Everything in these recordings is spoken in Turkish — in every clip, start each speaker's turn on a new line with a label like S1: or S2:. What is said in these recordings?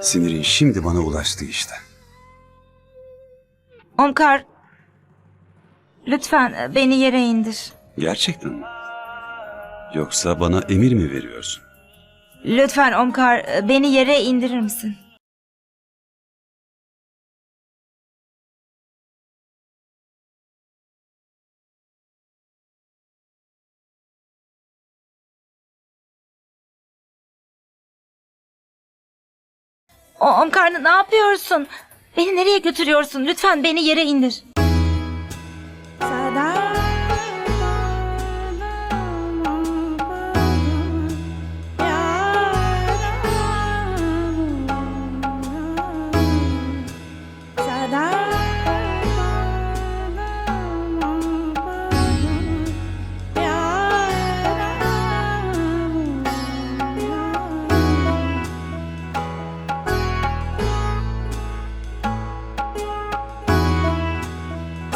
S1: Sinirin şimdi bana ulaştı işte.
S2: Omkar, lütfen beni yere indir.
S1: Gerçekten mi? Yoksa bana emir mi veriyorsun?
S2: Lütfen Omkar, beni yere indirir misin? O ne yapıyorsun? Beni nereye götürüyorsun? Lütfen beni yere indir.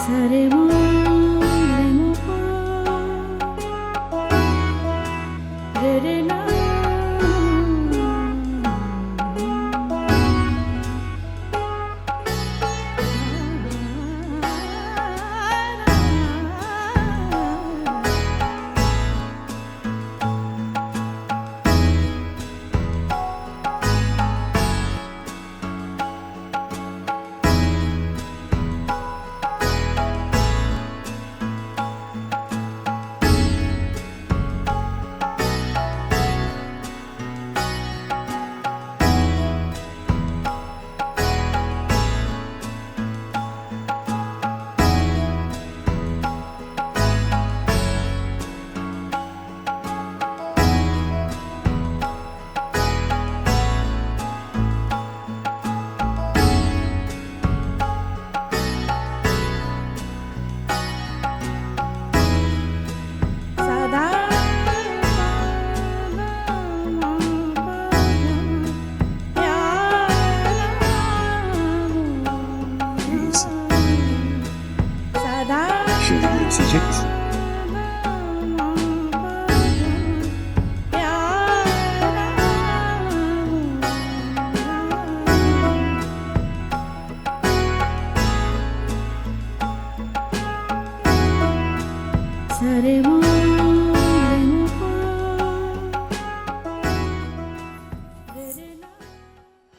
S1: されも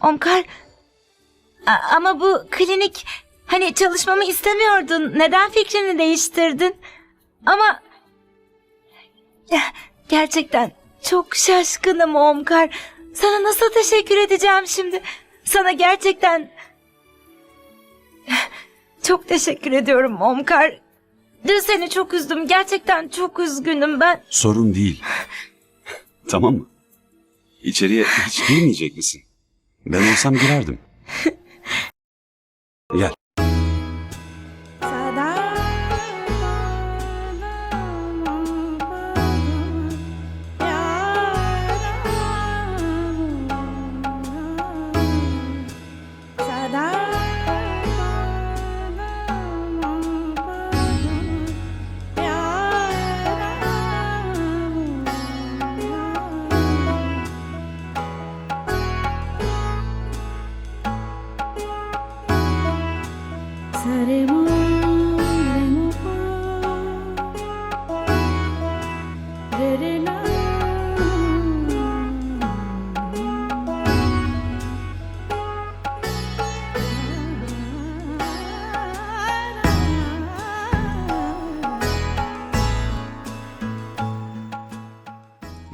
S2: Omkar, ama bu klinik hani çalışmamı istemiyordun. Neden fikrini değiştirdin? Ama gerçekten çok şaşkınım Omkar. Sana nasıl teşekkür edeceğim şimdi? Sana gerçekten çok teşekkür ediyorum Omkar. Dün seni çok üzdüm. Gerçekten çok üzgünüm ben.
S1: Sorun değil. tamam mı? İçeriye hiç girmeyecek misin? Ben olsam girerdim. Gel.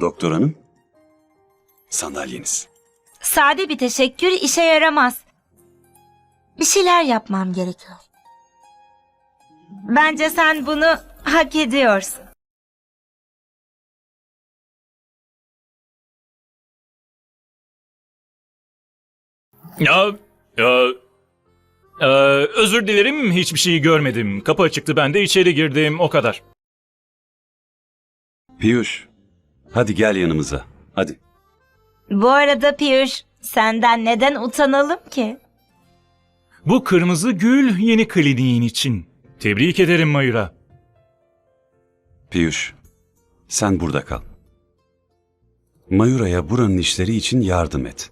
S1: Doktor hanım. Sandalyeniz.
S2: Sade bir teşekkür işe yaramaz. Bir şeyler yapmam gerekiyor. Bence sen bunu hak ediyorsun.
S3: Ya, ya, Ee, özür dilerim hiçbir şeyi görmedim. Kapı açıktı ben de içeri girdim o kadar.
S1: Piyuş. Hadi gel yanımıza. Hadi.
S2: Bu arada Piyuş, senden neden utanalım ki?
S3: Bu kırmızı gül yeni kliniğin için. Tebrik ederim Mayura.
S1: Piyuş. Sen burada kal. Mayura'ya buranın işleri için yardım et.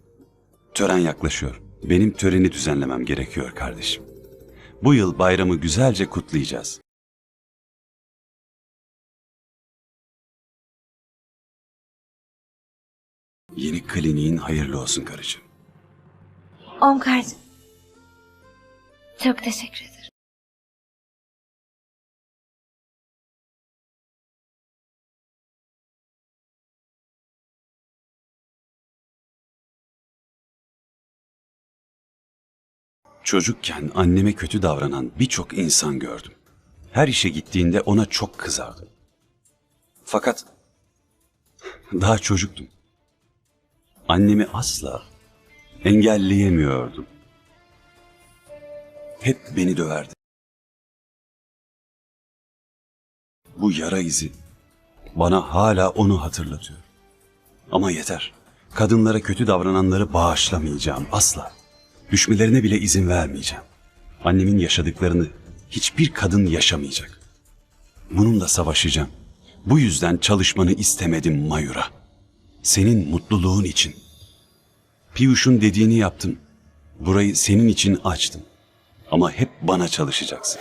S1: Tören yaklaşıyor. Benim töreni düzenlemem gerekiyor kardeşim. Bu yıl bayramı güzelce kutlayacağız. Yeni kliniğin hayırlı olsun karıcığım.
S2: Omkar'cığım. Çok teşekkür ederim.
S1: Çocukken anneme kötü davranan birçok insan gördüm. Her işe gittiğinde ona çok kızardım. Fakat daha çocuktum. Annemi asla engelleyemiyordum. Hep beni döverdi. Bu yara izi bana hala onu hatırlatıyor. Ama yeter. Kadınlara kötü davrananları bağışlamayacağım asla. Düşmelerine bile izin vermeyeceğim. Annemin yaşadıklarını hiçbir kadın yaşamayacak. Bununla savaşacağım. Bu yüzden çalışmanı istemedim Mayura. Senin mutluluğun için. Piyuş'un dediğini yaptım. Burayı senin için açtım. Ama hep bana çalışacaksın.